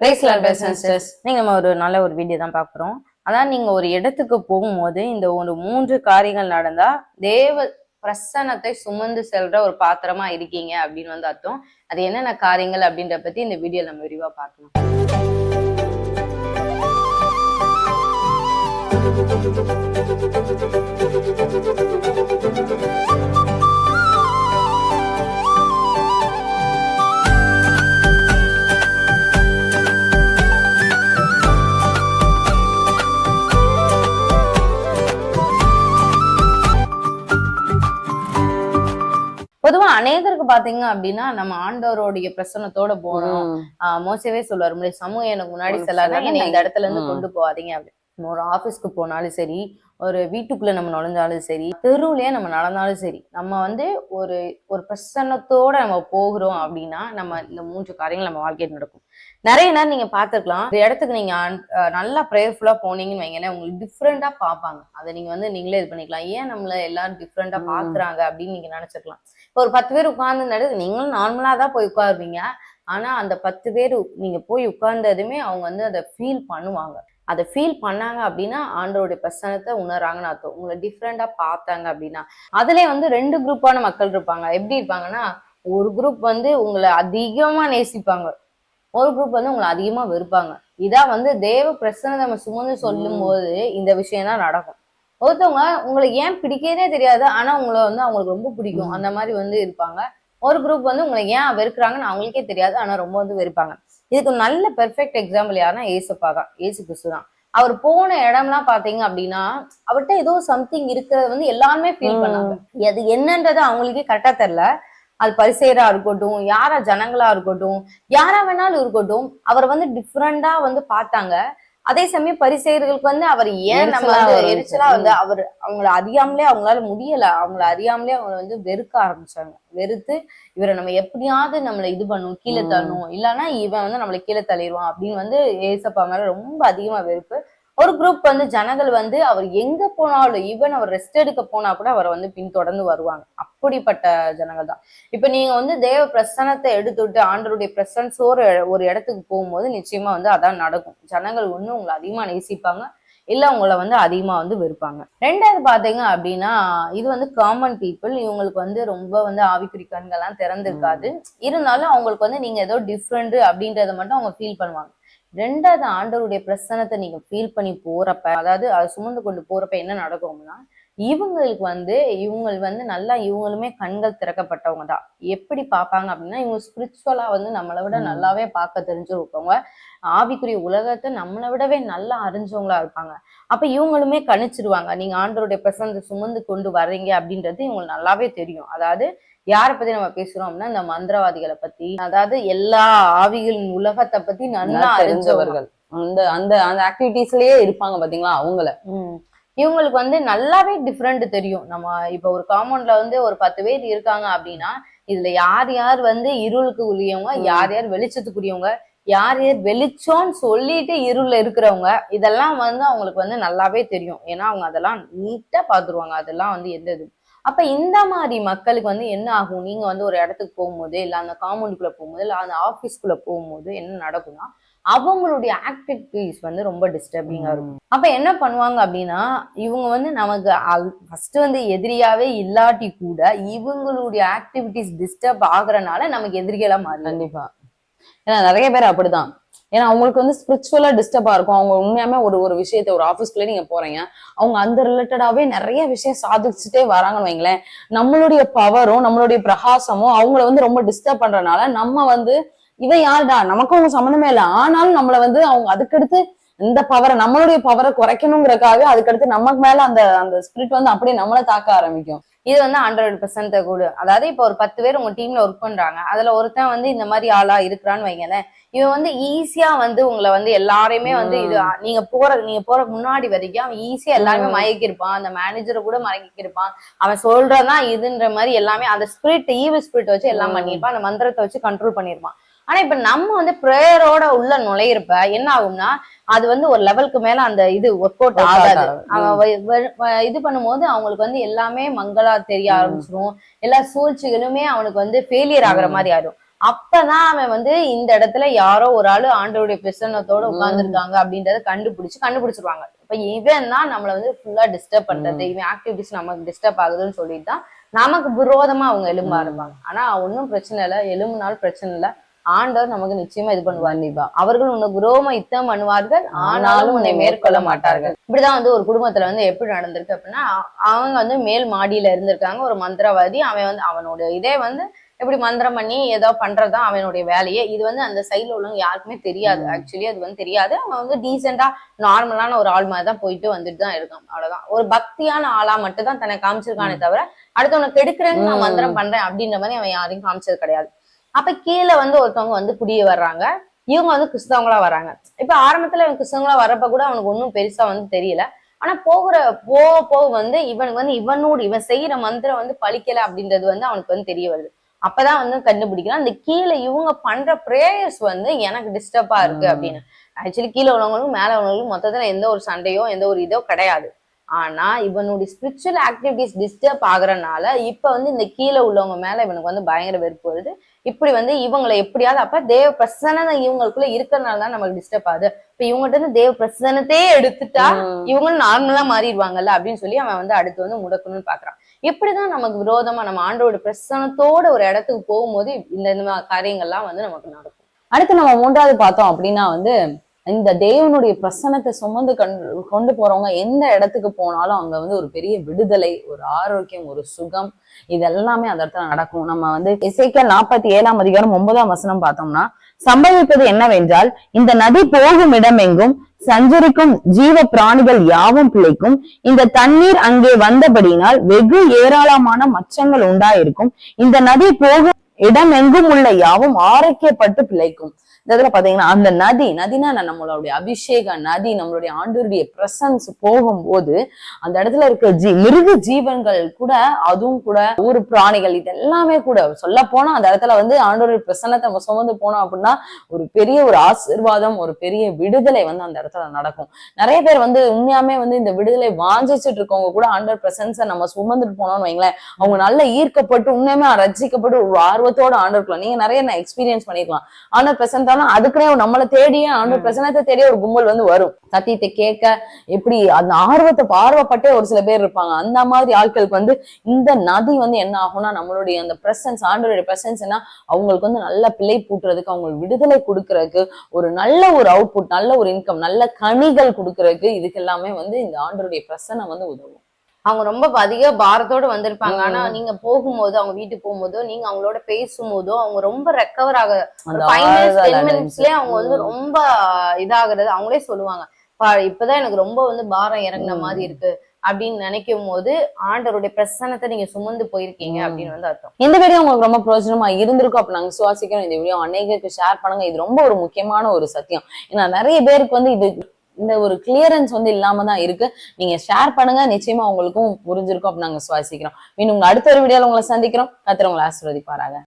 நீங்க நம்ம ஒரு நல்ல ஒரு வீடியோ தான் பார்க்குறோம். அதான் நீங்க ஒரு இடத்துக்கு போகும்போது இந்த ஒரு மூன்று காரியங்கள் நடந்தா தேவ பிரசன்னத்தை சுமந்து செல்ற ஒரு பாத்திரமா இருக்கீங்க அப்படின்னு வந்து அர்த்தம். அது என்னென்ன காரியங்கள் அப்படின்ற பத்தி இந்த வீடியோ நம்ம விரிவா பார்க்கலாம். அநேகருக்கு பாத்தீங்க அப்படின்னா நம்ம ஆண்டவருடைய பிரசன்னத்தோட போனோம் மோசவே சொல்லுவாரு முன்னாடி சமூகம் எனக்கு முன்னாடி ஒரு செல்லாத? சிலர் என்னை இந்த இடத்துல இருந்து. கொண்டு போகாதீங்க அப்படி. நம்ம ஒரு ஆபீஸ்க்கு போனாலும் சரி ஒரு வீட்டுக்குள்ள நம்ம நுழைஞ்சாலும் சரி தெருவுலயே நம்ம நடந்தாலும் சரி நம்ம வந்து ஒரு ஒரு பிரசன்னத்தோட நம்ம போகிறோம் அப்படின்னா நம்ம இந்த மூன்று காரியங்கள் நம்ம வாழ்க்கையில் நடக்கும். நிறைய நேரம் நீங்க பாத்துக்கலாம் ஒரு இடத்துக்கு நீங்க நல்லா ப்ரேயர்ஃபுல்லா போனீங்கன்னு வைங்களேன் உங்களுக்கு டிஃப்ரெண்டா பார்ப்பாங்க. அதை நீங்க வந்து நீங்களே இது பண்ணிக்கலாம். ஏன் நம்மள எல்லாரும் டிஃப்ரெண்டா. பாக்குறாங்க அப்படின்னு நீங்க நினைச்சுக்கலாம் இப்போ ஒரு பத்து பேர் உட்கார்ந்து நடக்கு நீங்களும் நார்மலா தான் போய் உட்காருவீங்க. ஆனா அந்த பத்து பேர் நீங்க போய் உட்கார்ந்ததுமே அவங்க வந்து அதை ஃபீல் பண்ணுவாங்க. அதை ஃபீல் பண்ணாங்க அப்படின்னா ஆண்டவருடைய பிரசனத்தை உணர்றாங்கன்னு அர்த்தம். உங்களை டிஃப்ரெண்டா பார்த்தாங்க அப்படின்னா. அதுலயே வந்து ரெண்டு குரூப்பான மக்கள் இருப்பாங்க. எப்படி இருப்பாங்கன்னா ஒரு குரூப் வந்து உங்களை அதிகமா நேசிப்பாங்க. ஒரு குரூப் வந்து உங்களை அதிகமா வெறுப்பாங்க. இதான் வந்து தேவ பிரசனத்தை நம்ம சுமந்து சொல்லும் போது இந்த விஷயம் தான் நடக்கும். ஒருத்தவங்க உங்களை ஏன் பிடிக்கிறதே தெரியாது ஆனா உங்களை வந்து அவங்களுக்கு ரொம்ப பிடிக்கும். அந்த மாதிரி வந்து இருப்பாங்க. ஒரு குரூப் வந்து உங்களை ஏன் வெறுக்கிறாங்கன்னு அவங்களுக்கே தெரியாது ஆனா ரொம்ப வந்து வெறுப்பாங்க. இதுக்கு நல்ல பெர்ஃபெக்ட் எக்ஸாம்பிள் யாருன்னா ஏசப்பா தான் ஏசு கிறிஸ்து தான். அவர் போன இடம்லாம் பாத்தீங்க அப்படின்னா அவர்கிட்ட ஏதோ சம்திங் இருக்கிறது வந்து எல்லாருமே ஃபீல். பண்ணாங்க. அது என்னன்றது அவங்களுக்கே கரெக்டா தெரியல அது பரிசெயரா இருக்கட்டும் யாரா ஜனங்களா இருக்கட்டும் யாரா வேணாலும் இருக்கட்டும் அவர் வந்து டிஃப்ரெண்டா வந்து பார்த்தாங்க. அதே சமயம் பரிசெயர்களுக்கு வந்து அவர் ஏன் நம்ம எரிச்சலா வந்து அவர் அவங்கள அறியாமலே அவங்களால முடியல. அவங்கள அறியாமலே அவங்கள வந்து வெறுக்க ஆரம்பிச்சாங்க. வெறுத்து இவரை நம்ம எப்படியாவது நம்மளை இது பண்ணும் கீழே. தள்ளணும். இல்லைன்னா இவன் வந்து நம்மளை கீழே தள்ளிடுவான் அப்படின்னு வந்து ஏசப்பா மேல ரொம்ப அதிகமா வெறுப்பு. ஒரு குரூப் வந்து ஜனங்கள் வந்து அவர் எங்க போனாலும் ஈவன் அவர் ரெஸ்ட் எடுக்க போனா கூட அவரை வந்து பின்தொடர்ந்து வருவாங்க. அப்படிப்பட்ட ஜனங்கள் தான். இப்ப நீங்க வந்து தேவ பிரசனத்தை எடுத்துட்டு ஆண்டருடைய பிரசன்ஸோட ஒரு இடத்துக்கு போகும்போது நிச்சயமா வந்து அதான் நடக்கும். ஜனங்கள் ஒண்ணு உங்களை அதிகமா நேசிப்பாங்க இல்ல உங்களை வந்து அதிகமா வந்து வெறுப்பாங்க. ரெண்டாவது பாத்தீங்க அப்படின்னா இது வந்து காமன் பீப்புள் இவங்களுக்கு வந்து ரொம்ப வந்து ஆவிக்குறி கண்கள்லாம் திறந்திருக்காது. இருந்தாலும் அவங்களுக்கு வந்து நீங்க ஏதோ டிஃப்ரெண்ட் அப்படின்றத மட்டும் அவங்க ஃபீல் பண்ணுவாங்க. ரெண்டாவது ஆண்டவருடைய பிரசனத்தை நீங்க ஃபீல் பண்ணி போறப்ப அதாவது அதை சுமந்து கொண்டு போறப்ப என்ன நடக்கும்னா இவங்களுக்கு வந்து இவங்க வந்து நல்லா இவங்களுமே கண்கள் திறக்கப்பட்டவங்க தான். எப்படி பார்ப்பாங்க அப்படின்னா இவங்க ஸ்பிரிச்சுவலா வந்து நம்மளை விட. நல்லாவே பார்க்க தெரிஞ்சிருக்கவங்க ஆவிக்குரிய உலகத்தை நம்மளை விடவே நல்லா அறிஞ்சவங்களா இருப்பாங்க. அப்ப இவங்களுமே கணிச்சிருவாங்க. நீங்க ஆண்டவருடைய பிரசனத்தை சுமந்து கொண்டு வர்றீங்க அப்படின்றது இவங்களுக்கு நல்லாவே தெரியும். அதாவது யாரை பத்தி நம்ம பேசுறோம் அப்படின்னா இந்த மந்திரவாதிகளை பத்தி அதாவது எல்லா ஆவிகளின் உலகத்தை பத்தி நல்லா அறிஞ்சவர்கள் அந்த அந்த அந்த ஆக்டிவிட்டிஸ்லயே இருப்பாங்க பாத்தீங்களா அவங்கள. இவங்களுக்கு வந்து நல்லாவே டிஃப்ரெண்ட் தெரியும். நம்ம இப்ப ஒரு காம்பவுண்ட்ல வந்து ஒரு பத்து பேர் இருக்காங்க அப்படின்னா இதுல யார் யார் வந்து இருளுக்கு உரியவங்க. யார் யார் வெளிச்சத்துக்குரியவங்க யார் யார் வெளிச்சம்னு சொல்லிட்டு இருள்ல இருக்கிறவங்க இதெல்லாம் வந்து அவங்களுக்கு வந்து நல்லாவே தெரியும். ஏன்னா அவங்க அதெல்லாம் நீட்டா பாத்துருவாங்க. அதெல்லாம் வந்து எந்த இது அப்ப இந்த மாதிரி மக்களுக்கு வந்து என்ன ஆகும்? நீங்க வந்து ஒரு இடத்துக்கு போகும்போது இல்ல அந்த காம்பவுண்டுக்குள்ள போகும்போது இல்ல அந்த ஆபீஸ்க்குள்ள போகும்போது என்ன நடக்கும்னா அவங்களுடைய ஆக்டிவிட்டிஸ் வந்து ரொம்ப டிஸ்டர்பிங்கா இருக்கும். அப்ப என்ன பண்ணுவாங்க அப்படின்னா இவங்க வந்து நமக்கு ஃபர்ஸ்ட் வந்து எதிரியாவே இல்லாட்டி கூட இவங்களுடைய ஆக்டிவிட்டிஸ் டிஸ்டர்ப் ஆகுறனால நமக்கு எதிரிகளா மாறி கண்டிப்பா. ஏன்னா நிறைய பேர் அப்படிதான். ஏன்னா அவங்களுக்கு வந்து ஸ்பிரிச்சுவலா டிஸ்டர்பா இருக்கும். அவங்க உண்மையாமே ஒரு ஒரு விஷயத்த ஒரு ஆஃபீஸ்க்குள்ளே நீங்க போறீங்க. அவங்க அந்த ரிலேட்டடாவே நிறைய விஷயம் சாதிச்சுட்டே வராங்கன்னு வைங்களேன். நம்மளுடைய பவரும் நம்மளுடைய பிரகாசமும் அவங்கள வந்து ரொம்ப டிஸ்டர்ப் பண்றதுனால நம்ம வந்து இவன் யாருடா? நமக்கும் அவங்க சம்மந்தமே இல்லை. ஆனாலும் நம்மள வந்து அவங்க அதுக்கடுத்து இந்த பவரை நம்மளுடைய பவரை குறைக்கணுங்கிறக்காக அதுக்கடுத்து நமக்கு மேல அந்த அந்த ஸ்பிரிட் வந்து அப்படியே நம்மள தாக்க ஆரம்பிக்கும். இது வந்து ஹண்ட்ரட் பெர்சன்ட் கூட. அதாவது இப்போ ஒரு பத்து பேர் உங்க டீம்ல ஒர்க் பண்றாங்க. அதுல ஒருத்தன் வந்து இந்த மாதிரி ஆளா இருக்கிறான்னு வைங்களேன். இவன் வந்து ஈஸியா வந்து உங்களை வந்து எல்லாரையுமே வந்து இது நீங்க போற நீங்க போற முன்னாடி வரைக்கும் அவன் ஈஸியா எல்லாருமே. மயக்கிருப்பான் அந்த மேனேஜரை கூட மயக்கிருப்பான் அவன் சொல்றதான் இதுன்ற மாதிரி எல்லாமே அந்த ஸ்பிரிட் ஈவ் ஸ்பிரிட் வச்சு எல்லாம். பண்ணிருப்பான் அந்த மந்திரத்தை வச்சு கண்ட்ரோல் பண்ணிருப்பான் ஆனா இப்ப நம்ம வந்து ப்ரேயரோட உள்ள நுழையிறப்ப என்ன ஆகும்னா அது வந்து ஒரு லெவலுக்கு மேல அந்த இது ஒர்க் அவுட் ஆகாது. இது பண்ணும்போது அவங்களுக்கு வந்து எல்லாமே மங்களா தெரிய ம். ஆரம்பிச்சிரும். எல்லா சூழ்ச்சிகளுமே அவனுக்கு வந்து ஃபெயிலியர் ஆகுற. மாதிரி ஆயிடும் அப்பதான் அவன் வந்து இந்த இடத்துல யாரோ ஒரு ஆளு ஆண்டவருடைய பிரசன்னத்தோட உட்கார்ந்துருக்காங்க அப்படின்றத கண்டுபிடிச்சு கண்டுபிடிச்சிருவாங்க. இப்ப இவன் தான் நம்மள வந்து ஃபுல்லா டிஸ்டர்ப் பண்றது இவன் ஆக்டிவிட்டிஸ் நமக்கு டிஸ்டர்ப் ஆகுதுன்னு சொல்லிட்டு தான் நமக்கு விரோதமா அவங்க எலும்ப. ஆரம்பிப்பாங்க ஆனா ஒன்னும் பிரச்சனை இல்ல. எலும்புனாலும் பிரச்சனை இல்ல. ஆண்டவர் நமக்கு நிச்சயமா இது பண்ணுவார். கண்டிப்பா. அவர்கள் உனக்கு விரோம யுத்தம் பண்ணுவார்கள் ஆனாலும் உன்னை மேற்கொள்ள மாட்டார்கள். இப்படிதான் வந்து ஒரு குடும்பத்துல வந்து எப்படி நடந்திருக்கு அப்படின்னா அவங்க வந்து மேல் மாடியில இருந்திருக்காங்க ஒரு மந்திரவாதி. அவன் வந்து அவனோட இதே வந்து எப்படி மந்திரம் பண்ணி ஏதோ பண்றதுதான் அவனுடைய வேலையே. இது வந்து அந்த சைடுல உள்ளவங்க யாருக்குமே தெரியாது. ஆக்சுவலி அது வந்து தெரியாது. அவன் வந்து டீசெண்டா நார்மலான ஒரு ஆள் மாதிரி தான் போயிட்டு வந்துட்டு தான் இருக்கான். அவ்வளவுதான். ஒரு பக்தியான ஆளா மட்டும் தான் தன்னை காமிச்சிருக்கானே தவிர அடுத்தவனை கெடுக்கிறேன்னு நான். மந்திரம் பண்றேன் அப்படின்ற மாதிரி அவன் யாரையும் காமிச்சது கிடையாது. அப்ப கீழே வந்து ஒருத்தவங்க வந்து குடிய வர்றாங்க. இவங்க வந்து கிறிஸ்தவங்களா வராங்க இப்ப ஆரம்பத்துல இவன் கிறிஸ்தவங்களா வர்றப்ப கூட அவனுக்கு ஒன்றும் பெருசா வந்து தெரியல. ஆனா போகிற போக போக வந்து இவனுக்கு வந்து இவனோடு இவன் செய்யற மந்திரம் வந்து பழிக்கல அப்படின்றது வந்து அவனுக்கு வந்து தெரிய வருது. அப்பதான் வந்து கண்டுபிடிக்கிறான் அந்த கீழே இவங்க பண்ற பிரேயர்ஸ் வந்து எனக்கு டிஸ்டர்பா இருக்கு. அப்படின்னு. ஆக்சுவலி கீழே உள்ளவங்களுக்கும் மேல உள்ளவங்களுக்கும் மொத்தத்துல எந்த ஒரு சண்டையோ எந்த ஒரு இதோ கிடையாது. ஆனா இவனுடைய ஸ்பிரிச்சுவல் ஆக்டிவிட்டிஸ் டிஸ்டர்ப் ஆகுறனால இப்ப வந்து இந்த கீழே உள்ளவங்க மேல இவனுக்கு வந்து பயங்கர வெறுப்பு வருது. இப்படி வந்து இவங்களை எப்படியாவது அப்ப தேவ பிரசன்னம் இவங்களுக்குள்ள இருக்கிறனால தான் நமக்கு டிஸ்டர்ப் ஆகுது. இப்ப இவங்ககிட்ட இருந்து தேவ பிரசன்னத்தையே எடுத்துட்டா. இவங்களும் நார்மலா மாறிடுவாங்கல்ல அப்படின்னு சொல்லி அவன் வந்து அடுத்து வந்து முடக்கணும்னு பாக்குறான். எப்படிதான் நமக்கு விரோதமா நம்ம ஆண்டோட பிரசனத்தோட ஒரு இடத்துக்கு போகும்போது இந்த இந்த மாதிரி காரியங்கள்லாம் வந்து நமக்கு நடக்கும். அடுத்து நம்ம மூன்றாவது பார்த்தோம் அப்படின்னா வந்து இந்த தேவனுடைய பிரசன்னத்தை சுமந்து கண்டு கொண்டு போறவங்க எந்த இடத்துக்கு போனாலும் அங்க வந்து ஒரு பெரிய விடுதலை ஒரு ஆரோக்கியம் ஒரு சுகம் இதெல்லாமே அந்த இடத்துல நடக்கும். நம்ம வந்து இசைக்க நாற்பத்தி ஏழாம் அதிகாரம் ஒன்பதாம் வசனம் பார்த்தோம்னா சம்பவிப்பது என்னவென்றால் இந்த நதி போகும் இடமெங்கும் சஞ்சரிக்கும் ஜீவ பிராணிகள் யாவும் பிழைக்கும். இந்த தண்ணீர் அங்கே வந்தபடியினால் வெகு ஏராளமான மச்சங்கள் உண்டாயிருக்கும். இந்த நதி போகும் இடமெங்கும் உள்ள யாவும் ஆரோக்கியப்பட்டு பிழைக்கும். இந்த இடத்துல பாத்தீங்கன்னா அந்த நதி நதினா நம்மளுடைய அபிஷேக நதி நம்மளுடைய ஆண்டோருடைய பிரசன்ஸ் போகும்போது அந்த இடத்துல இருக்க ஜீ மிருக ஜீவன்கள் கூட அதுவும் கூட ஊர் பிராணிகள் இது எல்லாமே கூட சொல்ல போனா அந்த இடத்துல வந்து ஆண்டோருடைய பிரசன்னத்தை நம்ம சுமந்து போனோம் அப்படின்னா ஒரு பெரிய ஒரு ஆசீர்வாதம் ஒரு பெரிய விடுதலை வந்து அந்த இடத்துல நடக்கும். நிறைய பேர் வந்து உண்மையாமே வந்து இந்த விடுதலை வாஞ்சிச்சுட்டு இருக்கவங்க கூட ஆண்டோர் பிரசன்ஸை நம்ம சுமந்துட்டு போனோம்னு வைங்களேன். அவங்க நல்லா ஈர்க்கப்பட்டு உண்மையுமே ரசிக்கப்பட்டு ஒரு ஆர்வத்தோட ஆண்டவர்க்கலாம் நீங்க நிறைய நான் எக்ஸ்பீரியன்ஸ் பண்ணிருக்கலாம். ஆண்டவர் பிரசன்ஸ் ஆனா அதுக்குனே நம்மளை தேடியே ஆண்டவர் பிரசனத்தை தேடியே ஒரு கும்பல் வந்து வரும். சத்தியத்தை கேட்க எப்படி அந்த ஆர்வத்தை பார்வப்பட்டே ஒரு சில பேர் இருப்பாங்க. அந்த மாதிரி ஆட்களுக்கு வந்து இந்த நதி வந்து என்ன ஆகும்னா நம்மளுடைய அந்த பிரசன்ஸ் ஆண்டவருடைய பிரசன்ஸ்னா அவங்களுக்கு வந்து நல்ல பிழை பூட்டுறதுக்கு அவங்களுக்கு விடுதலை கொடுக்கறதுக்கு ஒரு நல்ல ஒரு அவுட்புட் நல்ல ஒரு இன்கம் நல்ல கனிகள் கொடுக்கறதுக்கு இதுக்கு எல்லாமே வந்து இந்த ஆண்டவருடைய பிரசனம் வந்து உதவும். அவங்க ரொம்ப அதிக பாரத்தோட வந்திருப்பாங்க ஆனா. நீங்க போகும்போது அவங்க வீட்டுக்கு போகும்போதோ நீங்க அவங்களோட பேசும்போதோ அவங்க ரொம்ப ரெக்கவர் ஆக. மினிட்ஸ்லயே அவங்க வந்து. ரொம்ப இதாகிறது அவங்களே சொல்லுவாங்க "பா, இப்பதான் எனக்கு ரொம்ப வந்து பாரம் இறங்குன. மாதிரி இருக்கு அப்படின்னு நினைக்கும் போது ஆண்டவருடைய பிரசன்னத்தை நீங்க சுமந்து போயிருக்கீங்க. அப்படின்னு வந்து அர்த்தம் இந்த வீடியோ உங்களுக்கு ரொம்ப பிரயோஜனமா இருந்திருக்கும் அப்ப நாங்க சுவாசிக்கிறோம் இந்த வீடியோ அநேகருக்கு ஷேர் பண்ணுங்க இது ரொம்ப ஒரு முக்கியமான ஒரு சத்தியம் ஏன்னா நிறைய பேருக்கு வந்து இது இந்த ஒரு கிளியரன்ஸ் வந்து இல்லாம தான் இருக்கு. நீங்க ஷேர் பண்ணுங்க நிச்சயமா உங்களுக்கும் புரிஞ்சிருக்கும் அப்படின்னு நாங்க சுவாசிக்கிறோம் மீண்டும் உங்க அடுத்த ஒரு வீடியோல உங்களை சந்திக்கிறோம். கத்திர ஆசிர்வதிப்பாராங்க